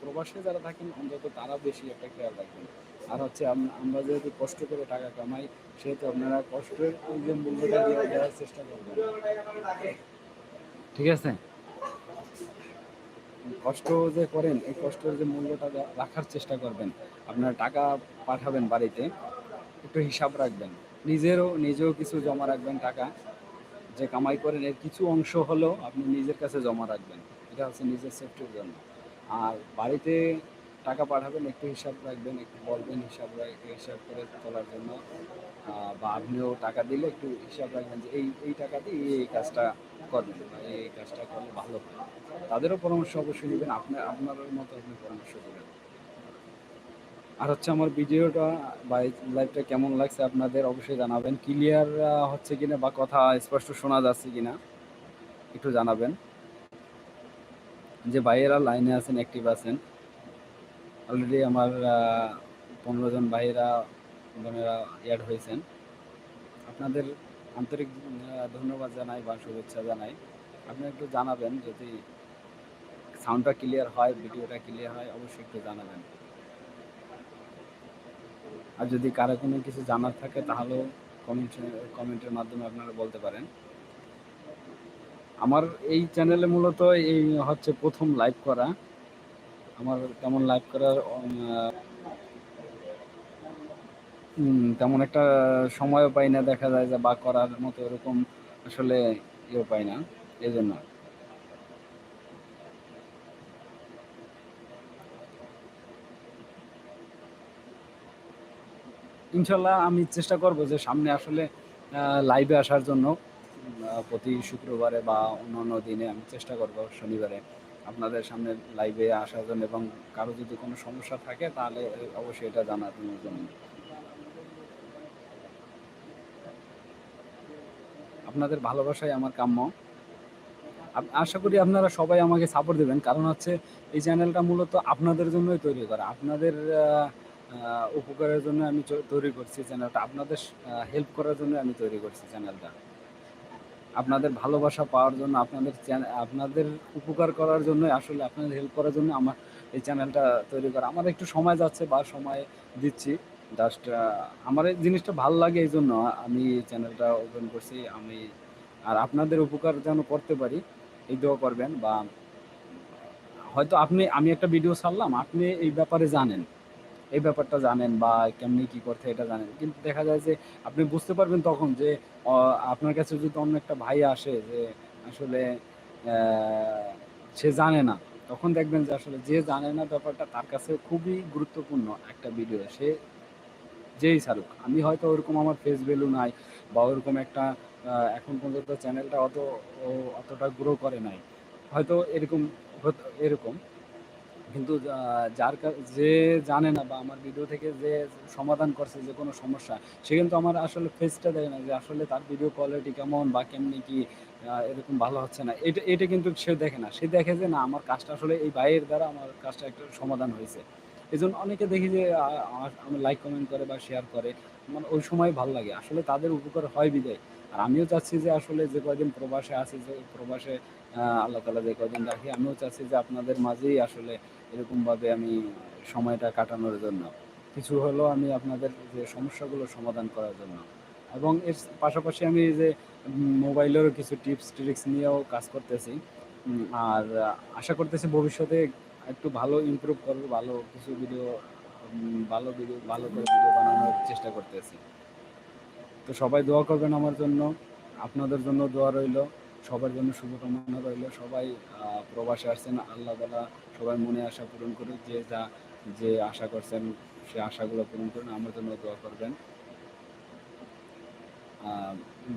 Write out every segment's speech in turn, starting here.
প্রবাসে যারা থাকেন অন্তত তারা বেশি একটা খেয়াল রাখবেন। আর হচ্ছে আমরা যেহেতু কষ্ট করে টাকা কামাই সেহেতু আপনারা কষ্টের যে মূল্যটা দিয়ে দেওয়ার চেষ্টা করবেন। ঠিক আছে? কষ্ট যে করেন এই কষ্টের যে মূল্যটা রাখার চেষ্টা করবেন। আপনারা টাকা পাঠাবেন বাড়িতে একটু হিসাব রাখবেন। নিজেরও নিজেও কিছু জমা রাখবেন টাকা। যে কামাই করেন এর কিছু অংশ হলেও আপনি নিজের কাছে জমা রাখবেন। এটা হচ্ছে নিজের সেফটির জন্য। আর বাড়িতে টাকা পাঠাবেন, একটু হিসাব রাখবেন, একটু বলবেন হিসাব হিসাব করে তোলার জন্য। বা আপনিও টাকা দিলে একটু হিসাব রাখবেন যে এই এই টাকা দিয়ে এই কাজটা করবেন বা এই এই কাজটা করলে ভালো হয়। তাদেরও পরামর্শ অবশ্যই নেবেন আপনার আপনার মতো আপনি পরামর্শ দেবেন। আর হচ্ছে আমার ভিডিওটা বা লাইভটা কেমন লাগছে আপনাদের অবশ্যই জানাবেন। ক্লিয়ার হচ্ছে কিনা বা কথা স্পষ্ট শোনা যাচ্ছে কিনা একটু জানাবেন। যে ভাইয়েরা লাইনে আছেন অ্যাক্টিভ আছেন অলরেডি আমার পনেরো জন ভাইয়েরা, বোনেরা অ্যাড হয়েছেন। আপনাদের আন্তরিক ধন্যবাদ জানাই বা শুভেচ্ছা জানাই। আপনি একটু জানাবেন, যদি সাউন্ডটা ক্লিয়ার হয় ভিডিওটা ক্লিয়ার হয়, অবশ্যই একটু জানাবেন। আর যদি কারও কোনো কিছু জানার থাকে, তাহলেও কমেন্ট কমেন্টের মাধ্যমে আপনারা বলতে পারেন। আমার এই চ্যানেলে মূলত এই হচ্ছে প্রথম লাইভ করা। আমার তেমন লাইভ করার তেমন একটা সময়ও পাই না দেখা যায় যে বা করার মতো এরকম আসলে ইয়েও পাই না এই জন্য ইনশাল্লাহ আমি চেষ্টা করব যে সামনে আসলে লাইভে আসার জন্য। প্রতি শুক্রবারে বা অন্যান্য দিনে আমি চেষ্টা করব শনিবারে আপনাদের সামনে লাইভে আসার জন্য এবং কারও যদি কোনো সমস্যা থাকে তাহলে অবশ্যই এটা জানানোর জন্য। আপনাদের ভালোবাসাই আমার কাম্য। আশা করি আপনারা সবাই আমাকে সাপোর্ট দেবেন। কারণ হচ্ছে এই চ্যানেলটা মূলত আপনাদের জন্যই তৈরি করা। আপনাদের উপকারের জন্য আমি তৈরি করছি চ্যানেলটা আপনাদের হেল্প করার জন্য আমি তৈরি করছি চ্যানেলটা আপনাদের ভালোবাসা পাওয়ার জন্য, আপনাদের আপনাদের উপকার করার জন্য আসলে আপনাদের হেল্প করার জন্য আমার এই চ্যানেলটা তৈরি করা। আমার একটু সময় যাচ্ছে বা সময় দিচ্ছি। জাস্ট আমার এই জিনিসটা ভালো লাগে এই জন্য আমি চ্যানেলটা ওপেন করছি। আমি, আর আপনাদের উপকার যেন করতে পারি, এই দোয়া করবেন বা হয়তো আপনি, আমি একটা ভিডিও ছাড়লাম, আপনি এই ব্যাপারে জানেন। এই ব্যাপারটা জানেন বা কেমনি কি করতে এটা জানেন। কিন্তু দেখা যায় যে আপনি বুঝতে পারবেন তখন যে আপনার কাছে যদি অন্য একটা ভাই আসে যে আসলে সে জানে না, তখন দেখবেন যে আসলে যে জানে না ব্যাপারটা তার কাছে খুবই গুরুত্বপূর্ণ একটা ভিডিও সে যেই ছাড়ুক। আমি হয়তো ওরকম আমার ফেস ভ্যালু নাই বা ওরকম একটা এখন পর্যন্ত চ্যানেলটা অত অতটা গ্রো করে নাই। হয়তো এরকম এরকম। কিন্তু যার যে জানে না বা আমার ভিডিও থেকে যে সমাধান করছে যে কোনো সমস্যা, সে কিন্তু আমার আসলে ফেসটা দেয় না যে আসলে তার ভিডিও কোয়ালিটি কেমন বা কেমনি কি এরকম ভালো হচ্ছে না। এটা এটা কিন্তু সে দেখে না। সে দেখে যে না, আমার কাজটা আসলে এই ভাইয়ের দ্বারা আমার কাজটা একটা সমাধান হয়েছে। এই জন্য অনেকে দেখি যে আমার লাইক কমেন্ট করে বা শেয়ার করে। মানে ওই সময় ভালো লাগে। আসলে তাদের উপকার হয় বিদায়। আর আমিও চাচ্ছি যে, আসলে যে কয়দিন প্রবাসে আছি, যে প্রবাসে আল্লাহ তালা যে কয়দিন রাখি, আমিও চাচ্ছি যে আপনাদের মাঝেই আসলে এরকমভাবে আমি সময়টা কাটানোর জন্য। কিছু হলেও আমি আপনাদের যে সমস্যাগুলো সমাধান করার জন্য। এবং এর পাশাপাশি আমি যে মোবাইলেরও কিছু টিপস ট্রিক্স নিয়েও কাজ করতেছি। আর আশা করতেছি ভবিষ্যতে একটু ভালো ইমপ্রুভ করব, ভালো কিছু ভিডিও ভালো ভিডিও ভালো করে ভিডিও বানানোর চেষ্টা করতেছি। তো সবাই দোয়া করবেন আমার জন্য, আপনাদের জন্য দোয়া রইল, সবার জন্য শুভকামনা রইল। সবাই প্রবাসে আসছেন আল্লাহ তালা সবাই মনে আশা পূরণ করুক, যে যা, যে আশা করছেন, সে আশাগুলো পূরণ করুন, আমার জন্য দোয়া করবেন।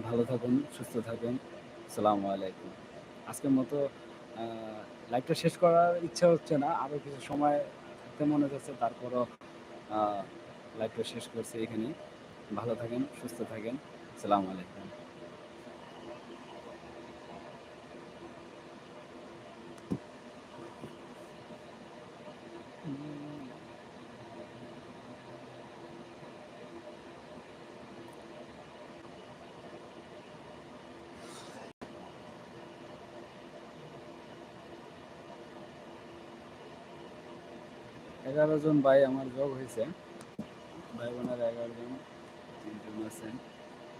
ভালো থাকুন, সুস্থ থাকুন। আসসালামু আলাইকুম। আজকের মতো লাইভটা শেষ করার ইচ্ছা হচ্ছে না। আরও কিছু সময় মনে যাচ্ছে তারপরও লাইফটা শেষ করছি এখানে ভালো থাকেন, সুস্থ থাকেন। আসসালামু আলাইকুম। এগারো জন ভাই আমার যোগ হয়েছে। ভাই বোনের এগারো জন তিনজন আছেন।